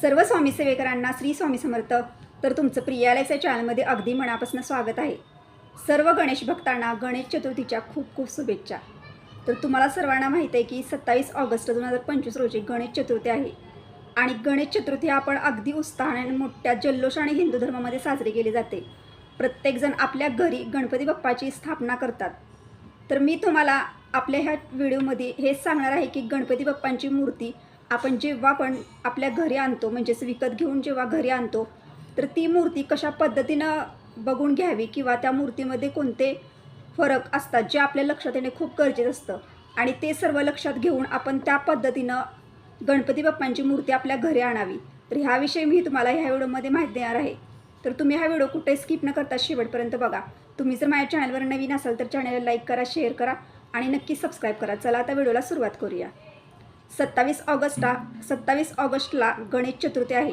सर्व स्वामी सेवेकरांना श्री स्वामी समर्थ. तर तुमचं प्रियालयाच्या चॅनलमध्ये अगदी मनापासून स्वागत आहे. सर्व गणेश भक्तांना गणेश चतुर्थीच्या खूप खूप शुभेच्छा. तर तुम्हाला सर्वांना माहीत आहे की सत्तावीस ऑगस्ट दोन हजार पंचवीस रोजी गणेश चतुर्थी आहे. आणि गणेश चतुर्थी आपण अगदी उत्साहाने मोठ्या जल्लोषाने हिंदू धर्मामध्ये साजरी केली जाते. प्रत्येकजण आपल्या घरी गणपती बाप्पाची स्थापना करतात. तर मी तुम्हाला आपल्या ह्या व्हिडिओमध्ये हेच सांगणार आहे की गणपती बाप्पांची मूर्ती आपण जेव्हा पण आपल्या घरी आणतो म्हणजेच विकत घेऊन जेव्हा घरी आणतो तर ती मूर्ती कशा पद्धतीनं बघून घ्यावी किंवा त्या मूर्तीमध्ये कोणते फरक असतात जे आपल्या लक्षात येणे खूप गरजेचं असतं. आणि ते सर्व लक्षात घेऊन आपण त्या पद्धतीनं गणपती बाप्पांची मूर्ती आपल्या घरी आणावी. तर ह्याविषयी मी तुम्हाला ह्या व्हिडिओमध्ये माहिती देणार आहे. तर तुम्ही हा व्हिडिओ कुठे स्किप न करता शेवटपर्यंत बघा. तुम्ही जर माझ्या चॅनलवर नवीन असाल तर चॅनलला लाईक करा शेअर करा आणि नक्की सबस्क्राईब करा. चला आता व्हिडिओला सुरुवात करूया. सत्तावीस ऑगस्टला सत्तावीस ऑगस्टला गणेश चतुर्थी आहे.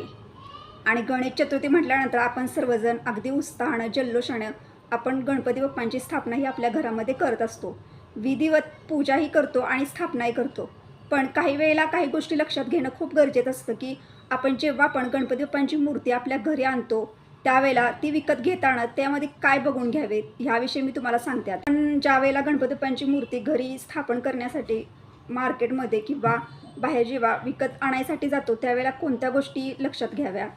आणि गणेश चतुर्थी म्हटल्यानंतर आपण सर्वजण अगदी उत्साहानं जल्लोषानं आपण गणपती बाप्पांची स्थापना ही आपल्या घरामध्ये करत असतो. विधिवत पूजाही करतो आणि स्थापनाही करतो. पण काही वेळेला काही गोष्टी लक्षात घेणं खूप गरजेचं असतं की आपण जेव्हा आपण गणपती बाप्पांची मूर्ती आपल्या घरी आणतो त्यावेळेला ती विकत घेताना त्यामध्ये काय बघून घ्यावे ह्याविषयी मी तुम्हाला सांगते पण ज्या वेळेला गणपती बाप्पांची मूर्ती घरी स्थापन करण्यासाठी मार्केटमध्ये किंवा बाहेर जेव्हा विकत आणायसाठी जातो त्यावेळेला कोणत्या गोष्टी लक्षात घ्याव्या?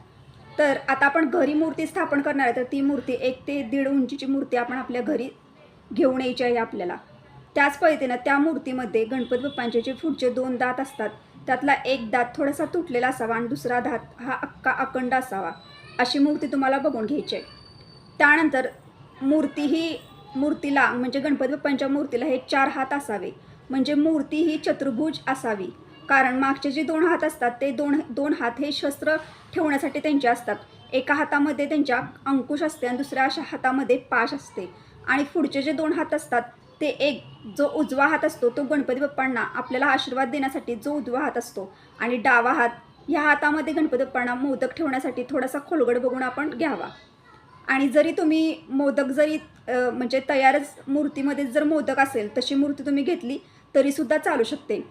तर आता आपण घरी मूर्ती स्थापन करणार आहे तर ती मूर्ती एक ते दीड उंचीची मूर्ती आपण आपल्या घरी घेऊन यायची आहे आपल्याला. त्याच पद्धतीनं त्या मूर्तीमध्ये गणपती बाप्पांचे जे पुढचे दोन दात असतात त्यातला एक दात थोडासा तुटलेला असावा आणि दुसरा दात हा अक्का अखंड असावा अशी मूर्ती तुम्हाला बघून घ्यायची आहे. त्यानंतर मूर्ती ही मूर्तीला म्हणजे गणपती बाप्पांच्या मूर्तीला हे चार हात असावे. म्हणजे मूर्ती ही चतुर्भुज असावी. कारण मागचे जे दोन हात असतात ते दोन दोन हात हे शस्त्र ठेवण्यासाठी त्यांचे असतात. एका हातामध्ये त्यांच्या अंकुश असते आणि दुसऱ्या अशा हातामध्ये पाश असते. आणि पुढचे जे दोन हात असतात ते एक जो उजवा हात असतो तो गणपती बाप्पांना आपल्याला आशीर्वाद देण्यासाठी जो उजवा हात असतो आणि डावा हात ह्या हातामध्ये गणपती बाप्पांना मोदक ठेवण्यासाठी थोडासा खोलगड बघून आपण घ्यावा. आणि जरी तुम्ही मोदक जरी म्हणजे तयारच मूर्तीमध्ये जर मोदक असेल तशी मूर्ती तुम्ही घेतली तरीसुद्धा चालू शकते.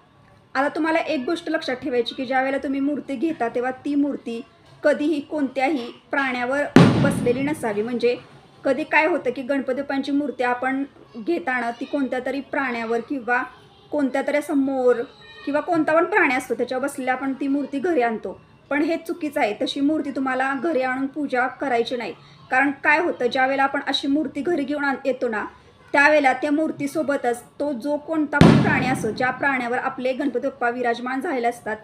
आता तुम्हाला एक गोष्ट लक्षात ठेवायची की ज्या वेळेला तुम्ही मूर्ती घेता तेव्हा ती मूर्ती कधीही कोणत्याही प्राण्यावर बसलेली नसावी. म्हणजे कधी काय होतं की गणपती मूर्ती आपण घेताना ती कोणत्या तरी प्राण्यावर किंवा कोणत्या तरी असं मोर किंवा कोणता पण प्राणी असतो त्याच्यावर बसलेल्या आपण ती मूर्ती घरी आणतो. पण हे चुकीचं आहे. तशी मूर्ती तुम्हाला घरी आणून पूजा करायची नाही. कारण काय होतं ज्यावेळेला आपण अशी मूर्ती घरी घेऊन आण येतो ना त्यावेळेला त्या मूर्तीसोबतच तो जो कोणता पण प्राणी असो ज्या प्राण्यावर आपले गणपती बाप्पा विराजमान झालेले असतात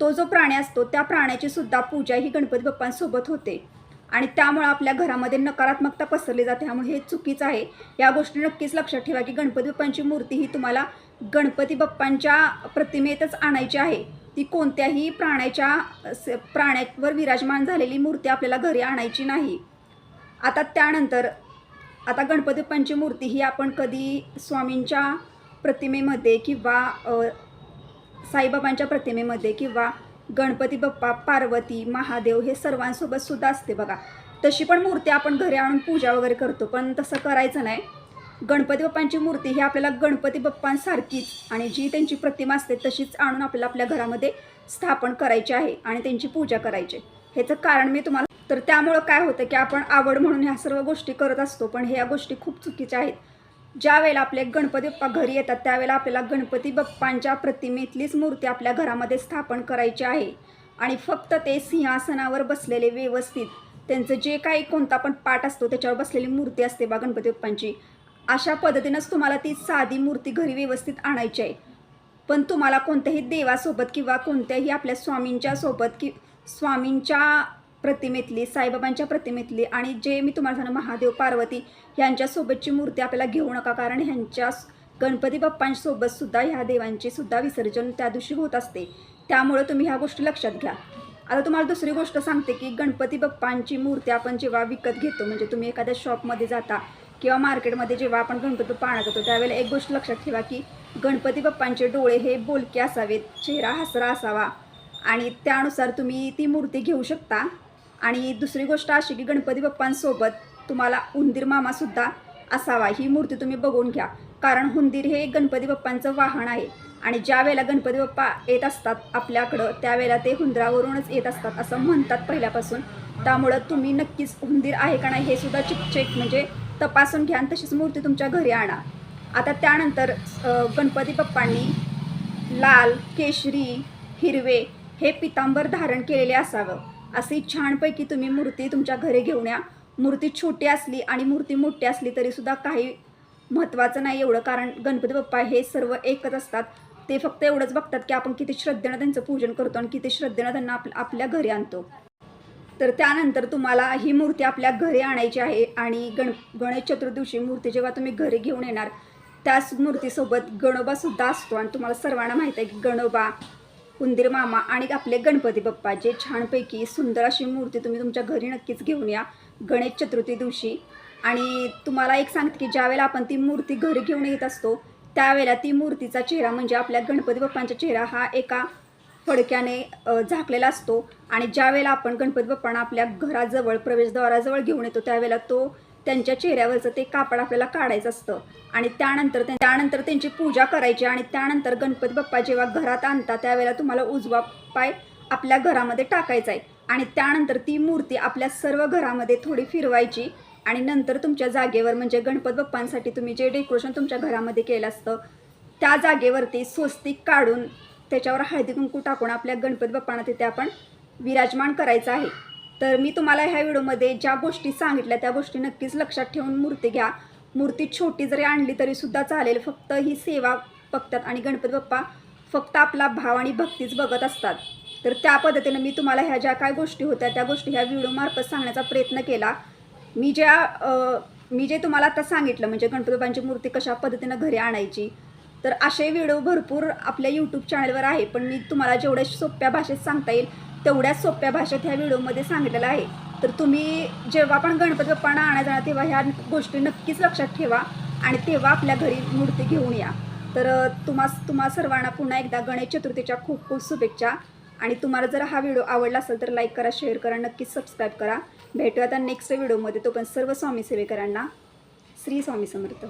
तो जो प्राणी असतो त्या प्राण्याची सुद्धा पूजा ही गणपती बाप्पांसोबत होते. आणि त्यामुळं आपल्या घरामध्ये नकारात्मकता पसरली जाते. त्यामुळे हे चुकीचं आहे. या गोष्टी नक्कीच लक्षात ठेवा की गणपती बाप्पांची मूर्ती ही तुम्हाला गणपती बाप्पांच्या प्रतिमेतच आणायची आहे. ती कोणत्याही प्राण्याच्या प्राण्यावर विराजमान झालेली मूर्ती आपल्याला घरी आणायची नाही. आता त्यानंतर आता गणपती बाप्पांची मूर्ती ही आपण कधी स्वामींच्या प्रतिमेमध्ये किंवा साईबाबांच्या प्रतिमेमध्ये किंवा गणपती बाप्पा पार्वती महादेव हे सर्वांसोबत सुद्धा असते बघा. तशी पण मूर्ती आपण घरी आणून पूजा वगैरे करतो पण तसं करायचं नाही. गणपती बाप्पांची मूर्ती ही आपल्याला गणपती बाप्पांसारखीच आणि जी त्यांची प्रतिमा असते तशीच आणून आपल्याला आपल्या घरामध्ये स्थापन करायची आहे आणि त्यांची पूजा करायची ह्याचं कारण मी तुम्हाला तर त्यामुळं काय होतं की आपण आवड म्हणून ह्या सर्व गोष्टी करत असतो पण ह्या गोष्टी खूप चुकीच्या आहेत. ज्या वेळेला आपले गणपती बाप्पा घरी येतात त्यावेळेला आपल्याला गणपती बाप्पांच्या प्रतिमेतलीच मूर्ती आपल्या घरामध्ये स्थापन करायची आहे. आणि फक्त ते सिंहासनावर बसलेले व्यवस्थित त्यांचं जे काही कोणता पण पाठ असतो त्याच्यावर बसलेली मूर्ती असते बा गणपती बाप्पांची. अशा पद्धतीनंच तुम्हाला ती साधी मूर्ती घरी व्यवस्थित आणायची आहे. पण तुम्हाला कोणत्याही देवासोबत किंवा कोणत्याही आपल्या स्वामींच्या सोबत कि स्वामींच्या प्रतिमेतली साईबाबांच्या प्रतिमेतली आणि जे मी तुम्हाला सांगणार महादेव पार्वती यांच्यासोबतची मूर्ती आपल्याला घेऊ नका. कारण ह्यांच्या गणपती बाप्पांसोबत सुद्धा ह्या देवांचीसुद्धा विसर्जन त्या दिवशी होत असते. त्यामुळे तुम्ही ह्या गोष्टी लक्षात घ्या. आता तुम्हाला दुसरी गोष्ट सांगते की गणपती बाप्पांची मूर्ती आपण जेव्हा विकत घेतो म्हणजे तुम्ही एखाद्या शॉपमध्ये जाता किंवा मार्केटमध्ये जेव्हा आपण गणपती बाप्पा जातो त्यावेळेला एक गोष्ट लक्षात ठेवा की गणपती बाप्पांचे डोळे हे बोलके असावेत चेहरा हसरा असावा आणि त्यानुसार तुम्ही ती मूर्ती घेऊ शकता. आणि दुसरी गोष्ट अशी की गणपती बाप्पांसोबत तुम्हाला उंदीर मामासुद्धा असावा ही मूर्ती तुम्ही बघून घ्या. कारण हुंदीर हे गणपती बाप्पांचं वाहन आहे. आणि ज्या वेळेला गणपती बाप्पा येत असतात आपल्याकडं त्यावेळेला ते हुंदरावरूनच येत असतात असं म्हणतात पहिल्यापासून. त्यामुळं तुम्ही नक्कीच हुंदीर आहे का नाही हे सुद्धा चिक चेक म्हणजे तपासून घ्या आणि तशीच मूर्ती तुमच्या घरी आणा. आता त्यानंतर गणपती बाप्पांनी लाल केशरी हिरवे हे पितांबर धारण केलेले असावं. अशी छानपैकी तुम्ही मूर्ती तुमच्या घरी घेऊन या. मूर्ती छोटी असली आणि मूर्ती मोठी असली तरीसुद्धा काही महत्त्वाचं नाही एवढं कारण गणपती बाप्पा हे सर्व एकच असतात. ते फक्त एवढंच बघतात की आपण किती श्रद्धेनं त्यांचं पूजन करतो आणि किती श्रद्धेनं त्यांना आप आपल्या घरी आणतो. तर त्यानंतर तुम्हाला ही मूर्ती आपल्या घरी आणायची आहे आणि गण गणेश चतुर्दिवशी मूर्ती जेव्हा तुम्ही घरी घेऊन येणार त्याच मूर्तीसोबत गणोबासुद्धा असतो. आणि तुम्हाला सर्वांना माहीत आहे की गणोबा उंदीर मामा आणि आपले गणपती बाप्पा जे छानपैकी सुंदर अशी मूर्ती तुम्ही तुमच्या घरी नक्कीच घेऊन या गणेश चतुर्थी दिवशी. आणि तुम्हाला एक सांगते की ज्यावेळेला आपण ती मूर्ती घरी घेऊन येत असतो त्यावेळेला ती मूर्तीचा चेहरा म्हणजे आपल्या गणपती बाप्पांचा चेहरा हा एका फडक्याने झाकलेला असतो. आणि ज्यावेळेला आपण गणपती बाप्पांना आपल्या घराजवळ प्रवेशद्वाराजवळ घेऊन येतो त्यावेळेला तो त्यांच्या चेहऱ्यावरचं ते कापड आपल्याला काढायचं असतं. आणि त्यानंतर त्यानंतर त्यांची पूजा करायची आणि त्यानंतर गणपती बाप्पा जेव्हा घरात आणता त्यावेळेला तुम्हाला उजवा पाय आपल्या घरामध्ये टाकायचा आहे. आणि त्यानंतर ती मूर्ती आपल्या सर्व घरामध्ये थोडी फिरवायची आणि नंतर तुमच्या जागेवर म्हणजे गणपत बाप्पांसाठी तुम्ही जे डेकोरेशन तुमच्या घरामध्ये केलं असतं त्या जागेवरती स्वस्तिक काढून त्याच्यावर हळदी कुंकू टाकून आपल्या गणपत बाप्पांना तिथे आपण विराजमान करायचं आहे. तर मी तुम्हाला ह्या व्हिडिओमध्ये ज्या गोष्टी सांगितल्या त्या गोष्टी नक्कीच लक्षात ठेवून मूर्ती घ्या. मूर्ती छोटी जरी आणली तरीसुद्धा चालेल फक्त ही सेवा बघतात आणि गणपती बाप्पा फक्त आपला भाव आणि भक्तीच बघत असतात. तर त्या पद्धतीनं मी तुम्हाला ह्या ज्या काय गोष्टी होत्या त्या गोष्टी ह्या व्हिडिओमार्फत सांगण्याचा प्रयत्न केला. मी ज्या मी जे तुम्हाला आता सांगितलं म्हणजे गणपती बाप्पांची मूर्ती कशा पद्धतीनं घरी आणायची तर असे व्हिडिओ भरपूर आपल्या यूट्यूब चॅनलवर आहे पण मी तुम्हाला जेवढ्या सोप्या भाषेत सांगता येईल तेवढ्याच सोप्या भाषेत ह्या व्हिडिओमध्ये सांगितलेलं आहे. तर तुम्ही जेव्हा पण गणपती बाप्पांना आणायला जाणार तेव्हा ह्या गोष्टी नक्कीच लक्षात ठेवा आणि तेव्हा आपल्या घरी मूर्ती घेऊन या. तर तुम्हा तुम्हा सर्वांना पुन्हा एकदा गणेश चतुर्थीच्या खूप खूप शुभेच्छा. आणि तुम्हाला जर हा व्हिडिओ आवडला असेल तर लाईक करा शेअर करा नक्कीच सबस्क्राईब करा. भेटूया आता नेक्स्ट व्हिडिओमध्ये. तो पण सर्व स्वामी सेवेकरांना. श्री स्वामी समर्थ.